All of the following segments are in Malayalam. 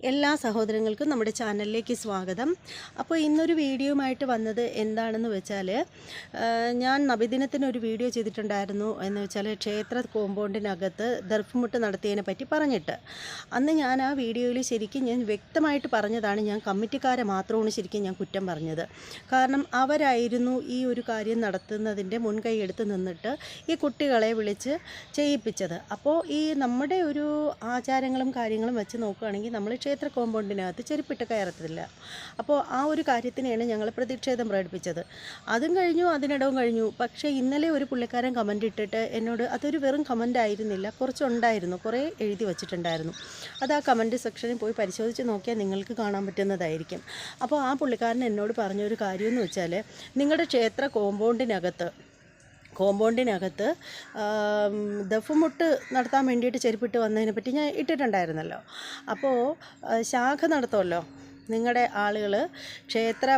എല്ലാ സഹോദരങ്ങൾക്കും നമ്മുടെ ചാനലിലേക്ക് സ്വാഗതം. അപ്പോൾ ഇന്നൊരു വീഡിയോയുമായിട്ട് വന്നത് എന്താണെന്ന് വെച്ചാൽ ഞാൻ നബിദിനത്തിനൊരു വീഡിയോ ചെയ്തിട്ടുണ്ടായിരുന്നു എന്ന് വെച്ചാൽ ക്ഷേത്ര കോമ്പൗണ്ടിനകത്ത് ദർഭമുട്ട് നടത്തിയതിനെ പറ്റി പറഞ്ഞിട്ട്. അന്ന് ഞാൻ ആ വീഡിയോയിൽ ശരിക്കും ഞാൻ വ്യക്തമായിട്ട് പറഞ്ഞതാണ് ഞാൻ കമ്മിറ്റിക്കാരെ മാത്രമാണ് ശരിക്കും ഞാൻ കുറ്റം പറഞ്ഞത്. കാരണം അവരായിരുന്നു ഈ ഒരു കാര്യം നടത്തുന്നതിന്റെ മുൻകൈ എടുത്ത് നിന്നിട്ട് ഈ കുട്ടികളെ വിളിച്ച് ചെയ്യിപ്പിച്ചത്. അപ്പോൾ ഈ നമ്മുടെ ഒരു ആചാരങ്ങളും കാര്യങ്ങളും വെച്ച് നോക്കുകയാണെങ്കിൽ നമ്മൾ ക്ഷേത്ര കോമ്പൗണ്ടിനകത്ത് ചെരുപ്പിട്ട് കയറത്തില്ല. അപ്പോൾ ആ ഒരു കാര്യത്തിനെയാണ് ഞങ്ങൾ പ്രതിഷേധം പ്രകടിപ്പിച്ചത്. അതും കഴിഞ്ഞു അതിനിടവും കഴിഞ്ഞു. പക്ഷേ ഇന്നലെ ഒരു പുള്ളിക്കാരൻ കമന്റ് ഇട്ടിട്ട് എന്നോട് അതൊരു വെറും കമന്റ് ആയിരുന്നില്ല. കുറച്ചുണ്ടായിരുന്നു. കുറേ എഴുതി വച്ചിട്ടുണ്ടായിരുന്നു. അത് ആ കമന്റ് സെക്ഷനിൽ പോയി പരിശോധിച്ച് നോക്കിയാൽ നിങ്ങൾക്ക് കാണാൻ പറ്റുന്നതായിരിക്കും. അപ്പോൾ ആ പുള്ളിക്കാരൻ എന്നോട് പറഞ്ഞൊരു കാര്യമെന്ന് വെച്ചാൽ നിങ്ങളുടെ ക്ഷേത്ര കോമ്പൗണ്ടിനകത്ത് കോമ്പൗണ്ടിനകത്ത് ദഫുമുട്ട് നടത്താൻ വേണ്ടിയിട്ട് ചെരുപ്പിട്ട് വന്നതിനെ പറ്റി ഞാൻ ഇട്ടിട്ടുണ്ടായിരുന്നല്ലോ. അപ്പോൾ ശാഖ നടത്തുമല്ലോ? നിങ്ങളുടെ ആളുകൾ ക്ഷേത്ര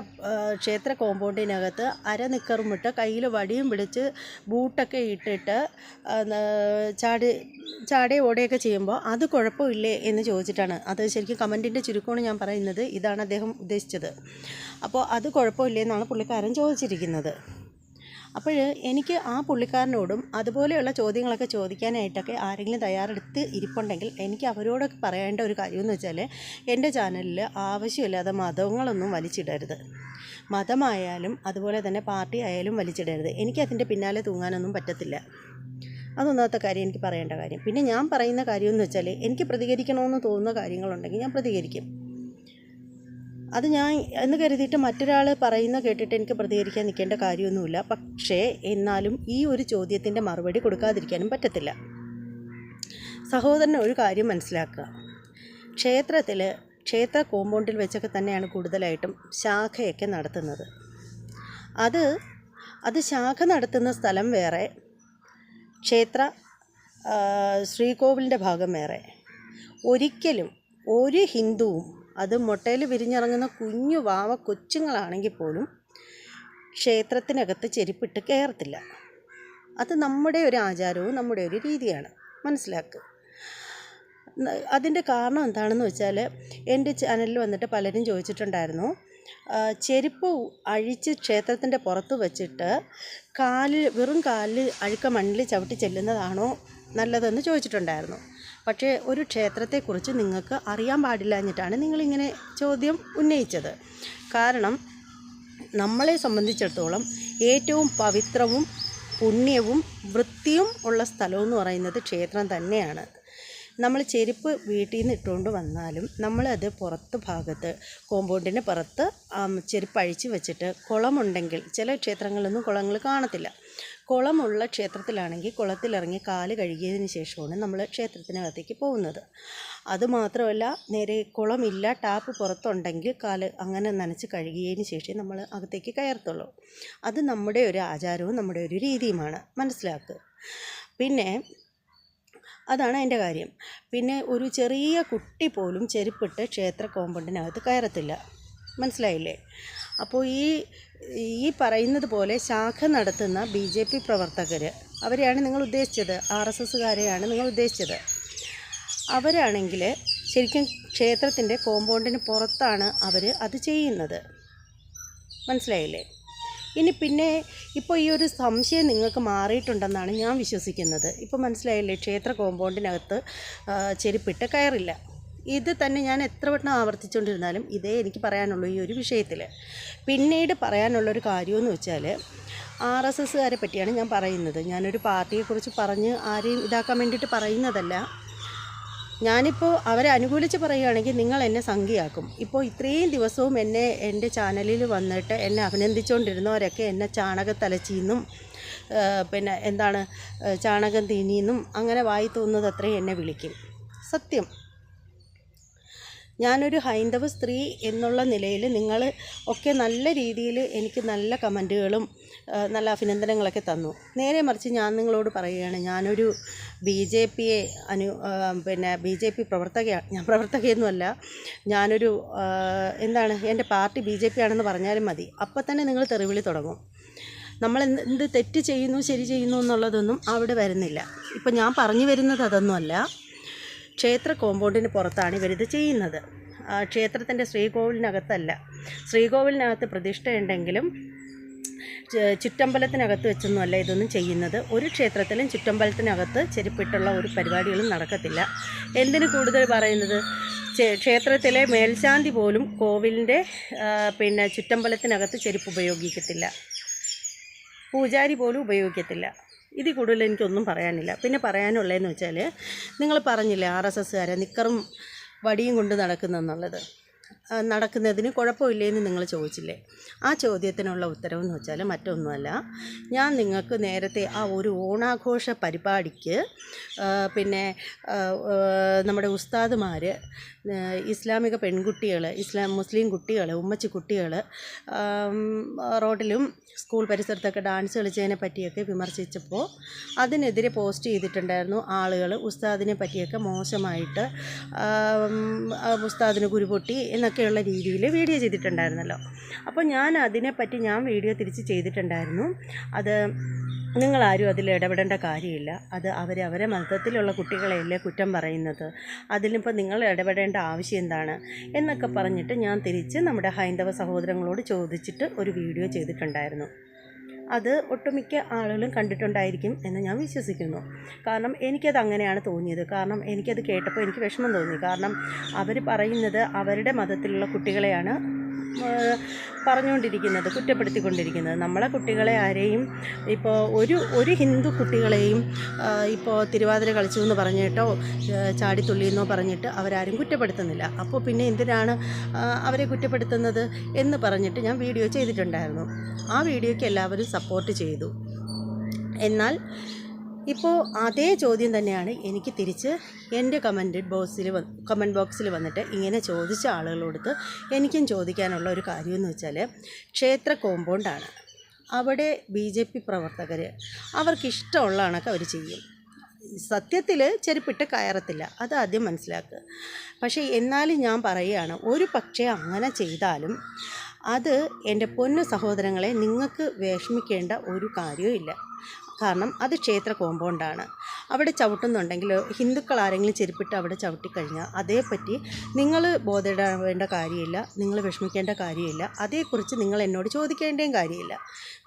ക്ഷേത്ര കോമ്പൗണ്ടിനകത്ത് അര നിക്കറും ഇട്ട് കയ്യിൽ വടിയും പിടിച്ച് ബൂട്ടൊക്കെ ഇട്ടിട്ട് ചാടി ചാടി ഓടുകയൊക്കെ ചെയ്യുമ്പോൾ അത് കുഴപ്പമില്ലേ എന്ന് ചോദിച്ചിട്ടാണ്. അത് ശരിക്കും കമന്റിന്റെ ചുരുക്കമാണ് ഞാൻ പറയുന്നത്. ഇതാണ് അദ്ദേഹം ഉദ്ദേശിച്ചത്. അപ്പോൾ അത് കുഴപ്പമില്ലേ എന്നാണ് പുള്ളിക്കാരൻ ചോദിച്ചിരിക്കുന്നത്. അപ്പോൾ എനിക്ക് ആ പുള്ളിക്കാരനോടും അതുപോലെയുള്ള ചോദ്യങ്ങളൊക്കെ ചോദിക്കാനായിട്ടൊക്കെ ആരെങ്കിലും തയ്യാറെടുത്ത് ഇരിപ്പുണ്ടെങ്കിൽ എനിക്ക് അവരോടൊക്കെ പറയേണ്ട ഒരു കാര്യമെന്ന് വെച്ചാൽ എന്റെ ചാനലിൽ ആവശ്യമില്ലാതെ മതങ്ങളൊന്നും വലിച്ചിടരുത്. മതമായാലും അതുപോലെ തന്നെ പാർട്ടി ആയാലും വലിച്ചിടരുത്. എനിക്കതിന്റെ പിന്നാലെ തൂങ്ങാനൊന്നും പറ്റത്തില്ല. അതൊന്നാമത്തെ കാര്യം എനിക്ക് പറയേണ്ട കാര്യം. പിന്നെ ഞാൻ പറയുന്ന കാര്യമെന്ന് വെച്ചാൽ എനിക്ക് പ്രതികരിക്കണമെന്ന് തോന്നുന്ന കാര്യങ്ങളുണ്ടെങ്കിൽ ഞാൻ പ്രതികരിക്കും. അത് ഞാൻ എന്ന് കരുതിയിട്ട് മറ്റൊരാൾ പറയുന്ന കേട്ടിട്ട് എനിക്ക് പ്രതികരിക്കാൻ നിൽക്കേണ്ട കാര്യമൊന്നുമില്ല. പക്ഷേ എന്നാലും ഈ ഒരു ചോദ്യത്തിന്റെ മറുപടി കൊടുക്കാതിരിക്കാനും പറ്റത്തില്ല. സഹോദരൻ ഒരു കാര്യം മനസ്സിലാക്കുക. ക്ഷേത്രത്തിൽ ക്ഷേത്ര കോമ്പൗണ്ടിൽ വെച്ചൊക്കെ തന്നെയാണ് കൂടുതലായിട്ടും ശാഖയൊക്കെ നടത്തുന്നത്. അത് അത് ശാഖ നടത്തുന്ന സ്ഥലം വേറെ ക്ഷേത്ര ശ്രീകോവിലിന്റെ ഭാഗം വേറെ. ഒരിക്കലും ഒരു ഹിന്ദുവും അത് മുട്ടയിൽ വിരിഞ്ഞിറങ്ങുന്ന കുഞ്ഞു വാവ കൊച്ചുങ്ങളാണെങ്കിൽ പോലും ക്ഷേത്രത്തിനകത്ത് ചെരുപ്പിട്ട് കയറത്തില്ല. അത് നമ്മുടെ ഒരു ആചാരവും നമ്മുടെ ഒരു രീതിയാണ്. മനസ്സിലാക്കുക അതിന്റെ കാരണം എന്താണെന്ന് വെച്ചാൽ എന്റെ ചാനലിൽ വന്നിട്ട് പലരും ചോദിച്ചിട്ടുണ്ടായിരുന്നു ചെരുപ്പ് അഴിച്ച് ക്ഷേത്രത്തിന്റെ പുറത്ത് വെച്ചിട്ട് കാലിൽ വെറും കാലിൽ അഴുക്ക മണ്ണിൽ ചവിട്ടി ചെല്ലുന്നതാണോ നല്ലതെന്ന് ചോദിച്ചിട്ടുണ്ടായിരുന്നു. പക്ഷേ ഒരു ക്ഷേത്രത്തെക്കുറിച്ച് നിങ്ങൾക്ക് അറിയാൻ പാടില്ല എന്നിട്ടാണ് നിങ്ങളിങ്ങനെ ചോദ്യം ഉന്നയിച്ചത്. കാരണം നമ്മളെ സംബന്ധിച്ചിടത്തോളം ഏറ്റവും പവിത്രവും പുണ്യവും വൃത്തിയും ഉള്ള സ്ഥലമെന്ന് പറയുന്നത് ക്ഷേത്രം തന്നെയാണ്. നമ്മൾ ചെരുപ്പ് വീട്ടിൽ നിന്ന് ഇട്ടുകൊണ്ട് വന്നാലും നമ്മളത് പുറത്ത് ഭാഗത്ത് കോമ്പൗണ്ടിന്റെ പുറത്ത് ചെരുപ്പ് അഴിച്ച് വെച്ചിട്ട് കുളമുണ്ടെങ്കിൽ ചില ക്ഷേത്രങ്ങളിലൊന്നും കുളങ്ങൾ കാണത്തില്ല. കുളമുള്ള ക്ഷേത്രത്തിലാണെങ്കിൽ കുളത്തിലിറങ്ങി കാൽ കഴുകിയതിന് ശേഷമാണ് നമ്മൾ ക്ഷേത്രത്തിനകത്തേക്ക് പോകുന്നത്. അതുമാത്രമല്ല നേരെ കുളമില്ല ടാപ്പ് പുറത്തുണ്ടെങ്കിൽ കാൽ അങ്ങനെ നനച്ച് കഴുകിയതിന് ശേഷം നമ്മൾ അകത്തേക്ക് കയറത്തുള്ളൂ. അത് നമ്മുടെ ഒരു ആചാരവും നമ്മുടെ ഒരു രീതിയുമാണ്. മനസ്സിലാക്കുക പിന്നെ അതാണ് അതിന്റെ കാര്യം. പിന്നെ ഒരു ചെറിയ കുട്ടി പോലും ചെരുപ്പിട്ട് ക്ഷേത്ര കോമ്പൗണ്ടിനകത്ത് കയറത്തില്ല. മനസ്സിലായില്ലേ? അപ്പോൾ ഈ ഈ പറയുന്നത് പോലെ ശാഖ നടത്തുന്ന ബി ജെ പി പ്രവർത്തകർ അവരെയാണ് നിങ്ങൾ ഉദ്ദേശിച്ചത്? ആർ എസ് എസ്സുകാരെയാണ് നിങ്ങൾ ഉദ്ദേശിച്ചത്? അവരാണെങ്കിൽ ശരിക്കും ക്ഷേത്രത്തിന്റെ കോമ്പൗണ്ടിന് പുറത്താണ് അവർ അത് ചെയ്യുന്നത്. മനസ്സിലായില്ലേ? ഇനി പിന്നെ ഇപ്പോൾ ഈ ഒരു സംശയം നിങ്ങൾക്ക് മാറിയിട്ടുണ്ടെന്നാണ് ഞാൻ വിശ്വസിക്കുന്നത്. ഇപ്പോൾ മനസ്സിലായില്ലേ? ക്ഷേത്ര കോമ്പൗണ്ടിനകത്ത് ചെരുപ്പിട്ട് കയറില്ല. ഇത് തന്നെ ഞാൻ എത്ര വട്ടം ആവർത്തിച്ചുകൊണ്ടിരുന്നാലും ഇതേ എനിക്ക് പറയാനുള്ളൂ ഈ ഒരു വിഷയത്തിൽ പിന്നീട് പറയാനുള്ളൊരു കാര്യമെന്ന് വെച്ചാൽ ആർ എസ് എസ്സുകാരെ പറ്റിയാണ് ഞാൻ പറയുന്നത്. ഞാനൊരു പാർട്ടിയെക്കുറിച്ച് പറഞ്ഞ് ആരെയും ഇതാക്കാൻ വേണ്ടിയിട്ട് പറയുന്നതല്ല. ഞാനിപ്പോൾ അവരെ അനുകൂലിച്ച് പറയുകയാണെങ്കിൽ നിങ്ങൾ എന്നെ സംഖ്യയാക്കും. ഇപ്പോൾ ഇത്രയും ദിവസവും എന്നെ എന്റെ ചാനലിൽ വന്നിട്ട് എന്നെ അഭിനന്ദിച്ചുകൊണ്ടിരുന്നവരൊക്കെ എന്നെ ചാണകത്തലച്ചിന്നും പിന്നെ എന്താണ് ചാണകം തീനിന്നും അങ്ങനെ വായി തോന്നുന്നത് അത്രയും എന്നെ വിളിക്കും. സത്യം. ഞാനൊരു ഹൈന്ദവ സ്ത്രീ എന്നുള്ള നിലയിൽ നിങ്ങൾ ഒക്കെ നല്ല രീതിയിൽ എനിക്ക് നല്ല കമന്റുകളും നല്ല അഭിനന്ദനങ്ങളൊക്കെ തന്നു. നേരെ മറിച്ച് ഞാൻ നിങ്ങളോട് പറയുകയാണ് ഞാനൊരു ബി ജെ പിയെ അനു പിന്നെ ബി ജെ പി പ്രവർത്തകയാണ് ഞാൻ പ്രവർത്തകയൊന്നുമല്ല. ഞാനൊരു എന്താണ് എന്റെ പാർട്ടി ബി ജെ പി ആണെന്ന് പറഞ്ഞാലും മതി. അപ്പം തന്നെ നിങ്ങൾ തെറിവിളി തുടങ്ങും. നമ്മൾ എന്ത് തെറ്റ് ചെയ്യുന്നു ശരി ചെയ്യുന്നു എന്നുള്ളതൊന്നും അവിടെ വരുന്നില്ല. ഇപ്പം ഞാൻ പറഞ്ഞു വരുന്നത് അതൊന്നുമല്ല. ക്ഷേത്ര കോമ്പൗണ്ടിന് പുറത്താണ് ഇവരിത് ചെയ്യുന്നത്. ക്ഷേത്രത്തിന്റെ ശ്രീകോവിലിനകത്തല്ല. ശ്രീകോവിലിനകത്ത് പ്രതിഷ്ഠയുണ്ടെങ്കിലും ചുറ്റമ്പലത്തിനകത്ത് ചുറ്റമ്പലത്തിനകത്ത് വെച്ചൊന്നുമല്ല ഇതൊന്നും ചെയ്യുന്നത്. ഒരു ക്ഷേത്രത്തിലും ചുറ്റമ്പലത്തിനകത്ത് ചെരുപ്പിട്ടുള്ള ഒരു പരിപാടികളും നടക്കത്തില്ല. എന്തിനു കൂടുതൽ പറയുന്നത്? ക്ഷേത്രത്തിലെ മേൽശാന്തി പോലും കോവിലിന്റെ പിന്നെ ചുറ്റമ്പലത്തിനകത്ത് ചെരുപ്പ് ഉപയോഗിക്കത്തില്ല. പൂജാരി പോലും ഉപയോഗിക്കത്തില്ല. ഇതിൽ കൂടുതൽ എനിക്കൊന്നും പറയാനില്ല. പിന്നെ പറയാനുള്ളതെന്ന് വെച്ചാൽ നിങ്ങൾ പറഞ്ഞില്ലേ ആർ എസ് എസ്സുകാരെ നിക്കറും വടിയും കൊണ്ട് നടക്കുന്നെന്നുള്ളത് നടക്കുന്നതിന് കുഴപ്പമില്ലേന്ന് നിങ്ങൾ ചോദിച്ചില്ലേ? ആ ചോദ്യത്തിനുള്ള ഉത്തരവെന്ന് വെച്ചാൽ മറ്റൊന്നുമല്ല. ഞാൻ നിങ്ങൾക്ക് നേരത്തെ ആ ഒരു ഓണാഘോഷ പരിപാടിക്ക് പിന്നെ നമ്മുടെ ഉസ്താദുമാർ ഇസ്ലാമിക പെൺകുട്ടികൾ ഇസ്ലാം മുസ്ലിം കുട്ടികൾ ഉമ്മച്ചി കുട്ടികൾ റോഡിലും സ്കൂൾ പരിസരത്തൊക്കെ ഡാൻസ് കളിച്ചതിനെ പറ്റിയൊക്കെ വിമർശിച്ചപ്പോൾ അതിനെതിരെ പോസ്റ്റ് ചെയ്തിട്ടുണ്ടായിരുന്നു ആളുകൾ ഉസ്താദിനെ പറ്റിയൊക്കെ മോശമായിട്ട് ഉസ്താദിന് കുരുപൊട്ടി എന്നൊക്കെയുള്ള രീതിയിൽ വീഡിയോ ചെയ്തിട്ടുണ്ടായിരുന്നല്ലോ. അപ്പോൾ ഞാൻ അതിനെപ്പറ്റി ഞാൻ വീഡിയോ തിരിച്ച് ചെയ്തിട്ടുണ്ടായിരുന്നു. അത് നിങ്ങളാരും അതിൽ ഇടപെടേണ്ട കാര്യമില്ല. അത് അവരെ അവരെ മതത്തിലുള്ള കുട്ടികളെയല്ലേ കുറ്റം പറയുന്നത്. അതിലിപ്പോൾ നിങ്ങൾ ഇടപെടേണ്ട ആവശ്യം എന്താണ് എന്നൊക്കെ പറഞ്ഞിട്ട് ഞാൻ തിരിച്ച് നമ്മുടെ ഹൈന്ദവ സഹോദരങ്ങളോട് ചോദിച്ചിട്ട് ഒരു വീഡിയോ ചെയ്തിട്ടുണ്ടായിരുന്നു. അത് ഒട്ടുമിക്ക ആളുകളും കണ്ടിട്ടുണ്ടായിരിക്കും എന്ന് ഞാൻ വിശ്വസിക്കുന്നു. കാരണം എനിക്കത് അങ്ങനെയാണ് തോന്നിയത്. കാരണം എനിക്കത് കേട്ടപ്പോൾ എനിക്ക് വിഷമം തോന്നി. കാരണം അവർ പറയുന്നത് അവരുടെ മതത്തിലുള്ള കുട്ടികളെയാണ് പറഞ്ഞുകൊണ്ടിരിക്കുന്നത് കുറ്റപ്പെടുത്തിക്കൊണ്ടിരിക്കുന്നത്. നമ്മളെ കുട്ടികളെ ആരെയും ഇപ്പോൾ ഒരു ഒരു ഹിന്ദു കുട്ടികളെയും ഇപ്പോൾ തിരുവാതിര കളിച്ചു എന്ന് പറഞ്ഞിട്ടോ ചാടിത്തുള്ളിയെന്നോ പറഞ്ഞിട്ട് അവരാരും കുറ്റപ്പെടുത്തുന്നില്ല. അപ്പോൾ പിന്നെ എന്തിനാണ് അവരെ കുറ്റപ്പെടുത്തുന്നത് എന്ന് പറഞ്ഞിട്ട് ഞാൻ വീഡിയോ ചെയ്തിട്ടുണ്ടായിരുന്നു. ആ വീഡിയോയ്ക്ക് എല്ലാവരും സപ്പോർട്ട് ചെയ്തു. എന്നാൽ ഇപ്പോൾ അതേ ചോദ്യം തന്നെയാണ് എനിക്ക് തിരിച്ച് എന്റെ കമന്റ് ബോക്സിൽ കമന്റ് ബോക്സിൽ വന്നിട്ട് ഇങ്ങനെ ചോദിച്ച ആളുകളോടുത്ത് എനിക്കും ചോദിക്കാനുള്ള ഒരു കാര്യമെന്ന് വെച്ചാൽ ക്ഷേത്ര കോമ്പൗണ്ടാണ്. അവിടെ ബി ജെ പി പ്രവർത്തകർ അവർക്ക് ഇഷ്ടമുള്ള കണക്ക് അവർ ചെയ്യും. സത്യത്തിൽ ചെരുപ്പിട്ട് കയറത്തില്ല. അത് ആദ്യം മനസ്സിലാക്കുക. പക്ഷേ എന്നാലും ഞാൻ പറയുകയാണ് ഒരു പക്ഷേ അങ്ങനെ ചെയ്താലും അത് എന്റെ പൊന്നു സഹോദരങ്ങളെ നിങ്ങൾക്ക് വിഷമിക്കേണ്ട ഒരു കാര്യവും ഇല്ല കാരണം അത് ക്ഷേത്ര കോമ്പൗണ്ടാണ്. അവിടെ ചവിട്ടുന്നുണ്ടെങ്കിൽ ഹിന്ദുക്കൾ ആരെങ്കിലും ചെരുപ്പിട്ട് അവിടെ ചവിട്ടിക്കഴിഞ്ഞാൽ അതേപ്പറ്റി നിങ്ങൾ ബോധപ്പെടേണ്ട കാര്യമില്ല നിങ്ങൾ വിഷമിക്കേണ്ട കാര്യമില്ല അതേക്കുറിച്ച് നിങ്ങൾ എന്നോട് ചോദിക്കേണ്ടേം കാര്യമില്ല.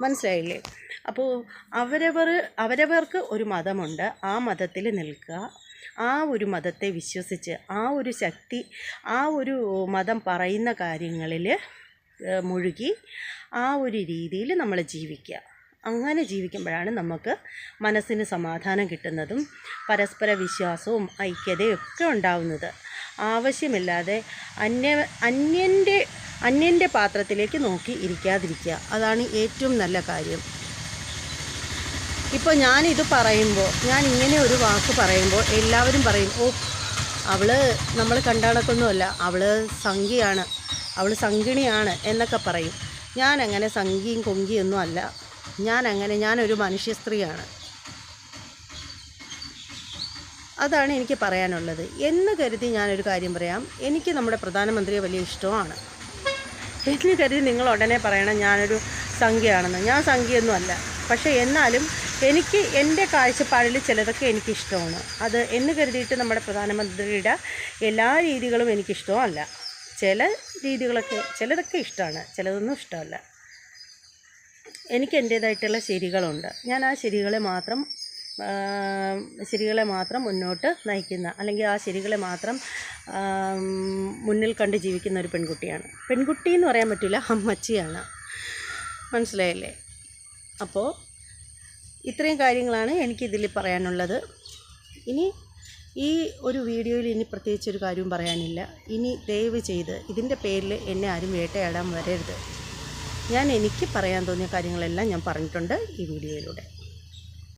മനസ്സിലായില്ലേ? അപ്പോൾ അവരവർ അവരവർക്ക് ഒരു മതമുണ്ട്. ആ മതത്തിൽ നിൽക്കുക. ആ ഒരു മതത്തെ വിശ്വസിച്ച് ആ ഒരു ശക്തി ആ ഒരു മതം പറയുന്ന കാര്യങ്ങളിൽ മുഴുകി ആ ഒരു രീതിയിൽ നമ്മൾ ജീവിക്കുക. അങ്ങനെ ജീവിക്കുമ്പോഴാണ് നമുക്ക് മനസ്സിന് സമാധാനം കിട്ടുന്നതും പരസ്പര വിശ്വാസവും ഐക്യതയും ഒക്കെ ഉണ്ടാവുന്നത്. ആവശ്യമില്ലാതെ അന്യ അന്യന്റെ അന്യന്റെ പാത്രത്തിലേക്ക് നോക്കി ഇരിക്കാതിരിക്കുക. അതാണ് ഏറ്റവും നല്ല കാര്യം. ഇപ്പോൾ ഞാനിത് പറയുമ്പോൾ ഞാൻ ഇങ്ങനെ ഒരു വാക്ക് പറയുമ്പോൾ എല്ലാവരും പറയും ഓ അവൾ നമ്മൾ കണ്ടാണക്കൊന്നുമല്ല. അവൾ സംഖ്യയാണ്. അവൾ സംഗിണിയാണ് എന്നൊക്കെ പറയും. ഞാൻ അങ്ങനെ സംഖ്യയും കൊങ്കിയൊന്നും അല്ല. ഞാൻ അങ്ങനെ ഞാനൊരു മനുഷ്യ സ്ത്രീയാണ്. അതാണ് എനിക്ക് പറയാനുള്ളത്. എന്ന് കരുതി ഞാനൊരു കാര്യം പറയാം. എനിക്ക് നമ്മുടെ പ്രധാനമന്ത്രിയെ വലിയ ഇഷ്ടമാണ്. എന്ന് കരുതി നിങ്ങൾ ഉടനെ പറയണം ഞാനൊരു സംഖ്യയാണെന്ന്. ഞാൻ സംഖ്യയൊന്നും അല്ല പക്ഷേ എന്നാലും എനിക്ക് എന്റെ കാഴ്ചപ്പാടിൽ ചിലതൊക്കെ എനിക്കിഷ്ടമാണ്. അത് എന്ന് കരുതിയിട്ട് നമ്മുടെ പ്രധാനമന്ത്രിയുടെ എല്ലാ രീതികളും എനിക്കിഷ്ടമല്ല. ചില രീതികളൊക്കെ ചിലതൊക്കെ ഇഷ്ടമാണ്. ചിലതൊന്നും ഇഷ്ടമല്ല. എനിക്ക് എന്റേതായിട്ടുള്ള ശരികളുണ്ട്. ഞാൻ ആ ശരികളെ മാത്രം ശരികളെ മാത്രം മുന്നോട്ട് നയിക്കുന്ന അല്ലെങ്കിൽ ആ ശരികളെ മാത്രം മുന്നിൽ കണ്ട് ജീവിക്കുന്ന ഒരു പെൺകുട്ടിയാണ്. പെൺകുട്ടി എന്ന് പറയാൻ പറ്റില്ല അമ്മച്ചിയാണ്. മനസ്സിലായല്ലേ? അപ്പോൾ ഇത്രയും കാര്യങ്ങളാണ് എനിക്കിതിൽ പറയാനുള്ളത്. ഇനി ഈ ഒരു വീഡിയോയിൽ ഇനി പ്രത്യേകിച്ച് ഒരു കാര്യവും പറയാനില്ല. ഇനി ദയവ് ചെയ്ത് ഇതിന്റെ പേരിൽ എന്നെ ആരും വേട്ടയാടാൻ വരരുത്. ഞാൻ എനിക്ക് പറയാൻ തോന്നിയ കാര്യങ്ങളെല്ലാം ഞാൻ പറഞ്ഞിട്ടുണ്ട് ഈ വീഡിയോയിലൂടെ.